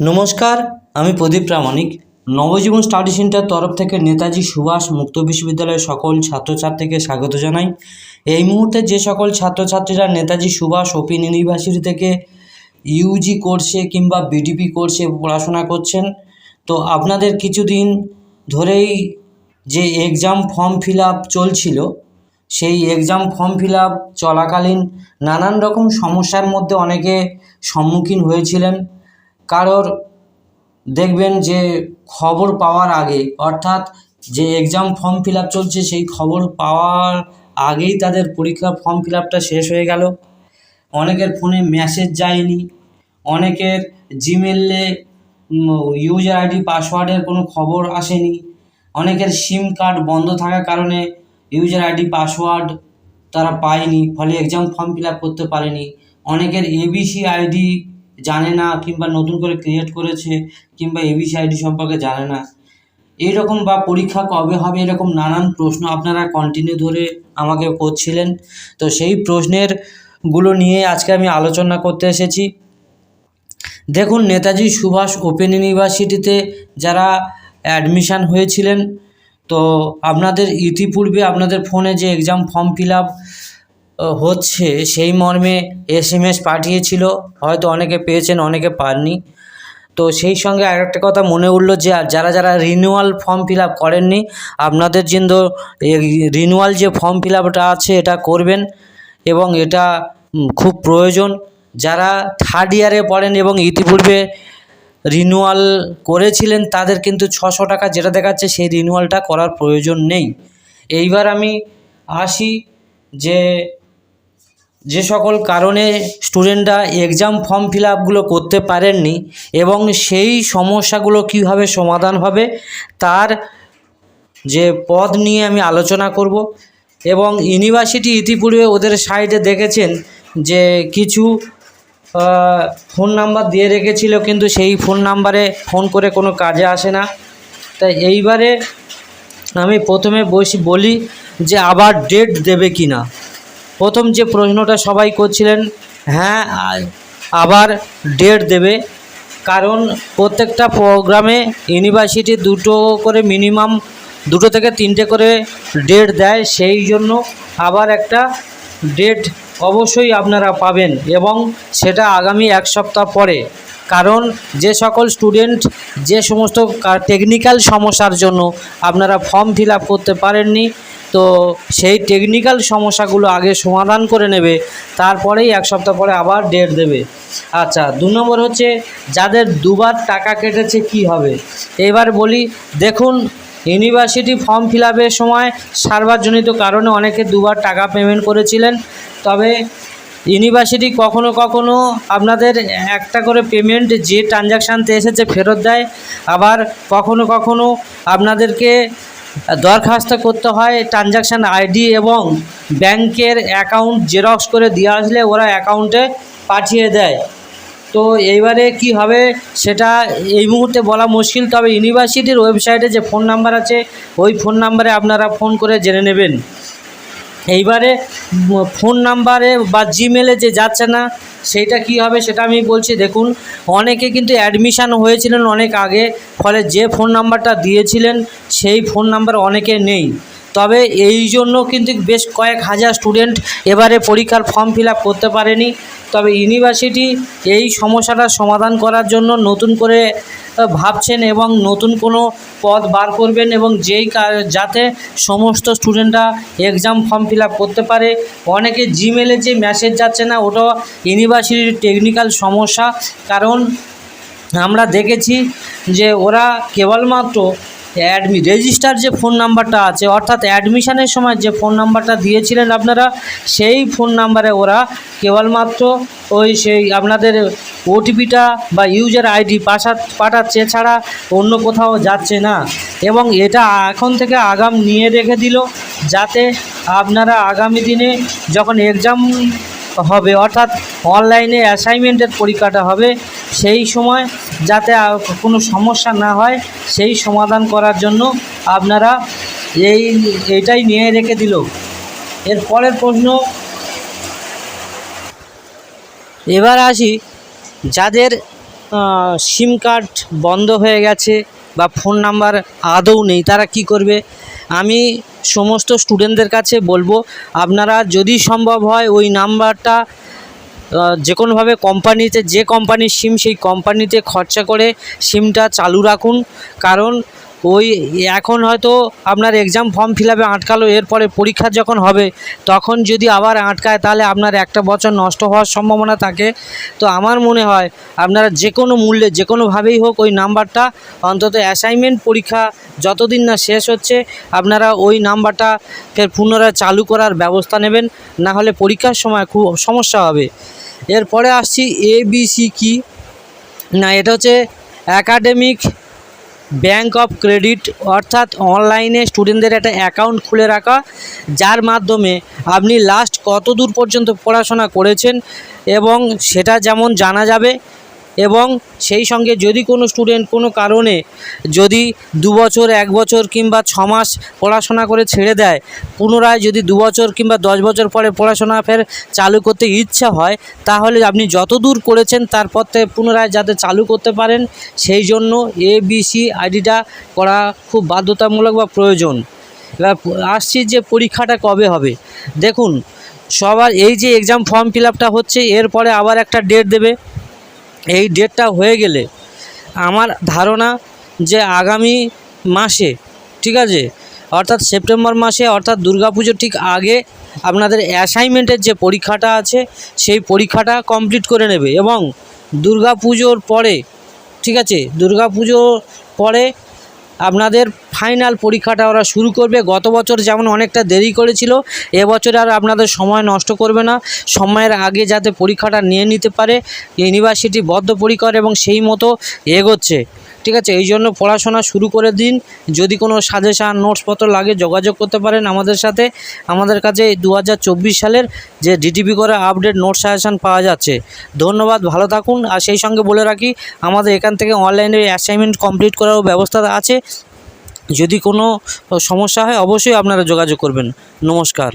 নমস্কার, আমি Pradip Pramanik. Nabajiban study centre তরফ থেকে নেতাজি সুভাষ মুক্ত বিশ্ববিদ্যালয়ের সকল ছাত্রছাত্রীকে স্বাগত জানাই। এই মুহূর্তে যে সকল ছাত্রছাত্রীরা নেতাজি সুভাষ ওপেন ইউনিভার্সিটি থেকে ইউজি কোর্সে কিংবা বিডিপি কোর্সে পড়াশোনা করছেন। তো আপনাদের কিছুদিন ধরেই যে এক্সাম ফর্ম ফিল আপ চলছিল, সেই এক্সাম ফর্ম ফিল আপ চলাকালীন নানান রকম সমস্যার মধ্যে অনেকে সম্মুখীন হয়েছিলেন। কারোর দেখবেন যে খবর পাওয়ার আগে, অর্থাৎ যে এক্সাম ফর্ম ফিল আপ চলছে সেই খবর পাওয়ার আগেই তাদের পরীক্ষার ফর্ম ফিল আপটা শেষ হয়ে গেল। অনেকের ফোনে মেসেজ যায়নি। অনেকের জিমেলে ইউজার আইডি পাসওয়ার্ডের কোনো খবর আসেনি। অনেকের সিম কার্ড বন্ধ থাকার কারণে ইউজার আইডি পাসওয়ার্ড তারা পায়নি, ফলে এক্সাম ফর্ম ফিল আপ করতে পারেনি। অনেকের এবিসি আইডি জানে না, কিংবা নতুন করে ক্রিয়েট করেছে, কিংবা এবিসি আইডি সম্পর্কে জানে না। এইরকম বা পরীক্ষা কবে হবে এরকম নানান প্রশ্ন আপনারা কন্টিনিউ ধরে আমাকে করছিলেন। তো সেই প্রশ্নেরগুলো নিয়ে আজকে আমি আলোচনা করতে এসেছি। দেখুন, নেতাজি সুভাষ ওপেন ইউনিভার্সিটিতে যারা অ্যাডমিশান হয়েছিলেন, তো আপনাদের ইতিপূর্বে আপনাদের ফোনে যে এক্সাম ফর্ম ফিল আপ হচ্ছে, সেই মর্মে এস এম এস পাঠিয়েছিল। হয়তো অনেকে পেয়েছেন, অনেকে পাননি। তো সেই সঙ্গে আরেকটা কথা মনে উঠল যে যারা যারা রিনিউয়াল ফর্ম ফিল আপ করেননি, আপনাদের জন্য রিনিউয়াল যে ফর্ম ফিল আপটা আছে, এটা করবেন এবং এটা খুব প্রয়োজন। যারা থার্ড ইয়ারে পড়েন এবং ইতিপূর্বে রিনিউয়াল করেছিলেন, তাদের কিন্তু ছশো টাকা যেটা দেখাচ্ছে, সেই রিনিউয়ালটা করার প্রয়োজন নেই। এইবার আমি আসি যে যে সকল কারণে স্টুডেন্টরা এক্সাম ফর্ম ফিল আপগুলো করতে পারেননি এবং সেই সমস্যাগুলো কীভাবে সমাধান হবে তার যে পদ নিয়ে আমি আলোচনা করব এবং ইউনিভার্সিটি ইতিপূর্বে ওদের সাইডে দেখেছেন যে কিছু ফোন নাম্বার দিয়ে রেখেছিল কিন্তু সেই ফোন নাম্বারে ফোন করে কোনো কাজে আসে না। তাই এইবারে আমি প্রথমে বসি, বলি যে আবার ডেট দেবে কি না প্রথম যে প্রশ্নটা সবাই করছিলেন হ্যাঁ আবার ডেট দেবে। কারণ প্রত্যেকটা প্রোগ্রামে ইউনিভার্সিটি দুটো করে মিনিমাম দুটো থেকে তিনটে করে ডেট দেয়। সেই জন্য আবার একটা ডেট অবশ্যই আপনারা পাবেন এবং সেটা আগামী এক সপ্তাহ পরে। কারণ যে সকল স্টুডেন্ট যে সমস্ত টেকনিক্যাল সমস্যার জন্য আপনারা ফর্ম ফিল করতে পারেননি তো সেই টেকনিক্যাল সমস্যাগুলো আগে সমাধান করে নেবে, তারপরেই এক সপ্তাহ পরে আবার ডেট দেবে। আচ্ছা দু নম্বর হচ্ছে যাদের দুবার টাকা কেটেছে কি হবে? এবার বলি, দেখুন ইউনিভার্সিটি ফর্ম ফিল সময় সার্বজনিত কারণে অনেকে দুবার টাকা পেমেন্ট করেছিলেন, তবে ইউনিভার্সিটি কখনো কখনো আপনাদের একটা করে পেমেন্ট যে ট্রানজাকশানতে এসেছে ফেরত দেয়, আবার কখনো কখনো আপনাদেরকে দরখাস্ত করতে হয় ট্রানজাকশান আইডি এবং ব্যাংকের অ্যাকাউন্ট জেরক্স করে দিয়ে আসলে ওরা অ্যাকাউন্টে পাঠিয়ে দেয়। তো এইবারে কি হবে সেটা এই মুহূর্তে বলা মুশকিল, তবে ইউনিভার্সিটির ওয়েবসাইটে যে ফোন নাম্বার আছে, ওই ফোন নাম্বারে আপনারা ফোন করে জেনে নেবেন। এইবারে ফোন নাম্বারে বা জিমেলে যে যাচ্ছে না সেইটা কি হবে সেটা আমি বলছি, দেখুন, অনেকে কিন্তু অ্যাডমিশান হয়েছিলেন অনেক আগে, ফলে যে ফোন নাম্বারটা দিয়েছিলেন, সেই ফোন নাম্বার অনেকে নেই। তবে এই জন্য কিন্তু বেশ কয়েক হাজার স্টুডেন্ট এবারে পরীক্ষার ফর্ম ফিল করতে পারেনি। তবে ইউনিভার্সিটি এই সমস্যাটা সমাধান করার জন্য নতুন করে ভাবছেন এবং নতুন কোনো পদ বার করবেন এবং যেই যাতে সমস্ত স্টুডেন্টরা এক্সাম ফর্ম ফিল করতে পারে। অনেকে জিমেলে যে মেসেজ যাচ্ছে না ওটা ইউনিভার্সিটির টেকনিক্যাল সমস্যা। কারণ আমরা দেখেছি যে ওরা কেবলমাত্র অ্যাডমি রেজিস্টার যে ফোন নাম্বারটা আছে, অর্থাৎ অ্যাডমিশনের সময় যে ফোন নাম্বারটা দিয়েছিলেন আপনারা, সেই ফোন নাম্বারে ওরা কেবলমাত্র ওই সেই আপনাদের ওটিপিটা বা ইউজার আইডি পাশা পাঠাচ্ছে এছাড়া অন্য কোথাও যাচ্ছে না। এবং এটা এখন থেকে আগাম নিয়ে রেখে দিল যাতে আপনারা আগামী দিনে যখন এক্সাম হবে, অর্থাৎ অনলাইনে অ্যাসাইনমেন্টের পরীক্ষাটা হবে, সেই সময় যাতে কোনো সমস্যা না হয়, সেই সমাধান করার জন্য আপনারা এই, এইটাই নিয়ে রেখে দিল। এর পরের প্রশ্ন, এবার আসি যাদের সিম কার্ড বন্ধ হয়ে গেছে বা ফোন নাম্বার আদৌ নেই, তারা কি করবে? আমি সমস্ত স্টুডেন্টদের কাছে বলব, আপনারা যদি সম্ভব হয় ওই নাম্বারটা যে কোনোভাবে কোম্পানিতে যে কোম্পানির সিম সেই কোম্পানিতে খরচা করে সিমটা চালু রাখুন। কারণ ওই এখন হয়তো আপনার এক্সাম ফর্ম ফিল আপে আটকালো, এরপরে পরীক্ষা যখন হবে, তখন যদি আবার আটকায়, তাহলে আপনার একটা বছর নষ্ট হওয়ার সম্ভাবনা থাকে। তো আমার মনে হয়, আপনারা যে কোনো মূল্যে, যে কোনোভাবেই হোক, ওই নাম্বারটা অন্তত অ্যাসাইনমেন্ট পরীক্ষা যতদিন না শেষ হচ্ছে, আপনারা ওই নাম্বারটা ফের পুনরায় চালু করার ব্যবস্থা নেবেন। না হলে পরীক্ষার সময় খুব সমস্যা হবে। এরপরে আসছি এ বি সি কি? না, এটা হচ্ছে অ্যাকাডেমিক ব্যাংক অফ ক্রেডিট, অর্থাৎ অনলাইনে স্টুডেন্টদের একটা অ্যাকাউন্ট খুলে রাখা, যার মাধ্যমে আপনি লাস্ট কত দূর পর্যন্ত পড়াশোনা করেছেন এবং সেটা যেমন জানা যাবে এবং সেই সঙ্গে যদি কোনো স্টুডেন্ট কোনো কারণে যদি দু বছর এক বছর কিংবা ছ মাস পড়াশোনা করে ছেড়ে দেয়, পুনরায় যদি দু বছর কিংবা দশ বছর পরে পড়াশোনা ফের চালু করতে ইচ্ছা হয়, তাহলে আপনি যত দূর করেছেন তারপর থেকে পুনরায় যাতে চালু করতে পারেন, সেই জন্য এ বি সি আইডিটা করা খুব বাধ্যতামূলক বা প্রয়োজন। এবার আসছি যে পরীক্ষাটা কবে হবে। দেখুন, সবার এই যে এক্সাম ফর্ম ফিল হচ্ছে, এরপরে আবার একটা ডেট দেবে। এই ডেটটা হয়ে গেলে আমার ধারণা যে আগামী মাসে, ঠিক আছে? অর্থাৎ সেপ্টেম্বর মাসে, অর্থাৎ দুর্গাপুজোর ঠিক আগে আপনাদের অ্যাসাইনমেন্টের যে পরীক্ষাটা আছে, সেই পরীক্ষাটা কমপ্লিট করে নেবে এবং দুর্গাপুজোর পরে, ঠিক আছে? দুর্গাপুজোর পরে আপনাদের ফাইনাল পরীক্ষাটা ওরা শুরু করবে। গত বছর যেমন অনেকটা দেরি করেছিল এবছর আর আপনাদের সময় নষ্ট করবে না। সময়ের আগে যাতে পরীক্ষাটা নিয়ে নিতে পারে ইউনিভার্সিটি বদ্ধ বদ্ধপরিকর এবং সেই মতো এগোচ্ছে। ঠিক আছে? এই জন্য পড়াশোনা শুরু করে দিন। যদি কোনো সাজেশান নোটসপত্র লাগে, যোগাযোগ করতে পারেন আমাদের সাথে। আমাদের কাছে দু হাজার চব্বিশ সালের যে ডিটিপি করে আপডেট নোট সাজেশান পাওয়া যাচ্ছে। ধন্যবাদ, ভালো থাকুন। আর সেই সঙ্গে বলে রাখি, আমাদের এখান থেকে অনলাইনে অ্যাসাইনমেন্ট কমপ্লিট করারও ব্যবস্থা আছে। যদি কোনো সমস্যা হয়, অবশ্যই আপনারা যোগাযোগ করবেন। নমস্কার।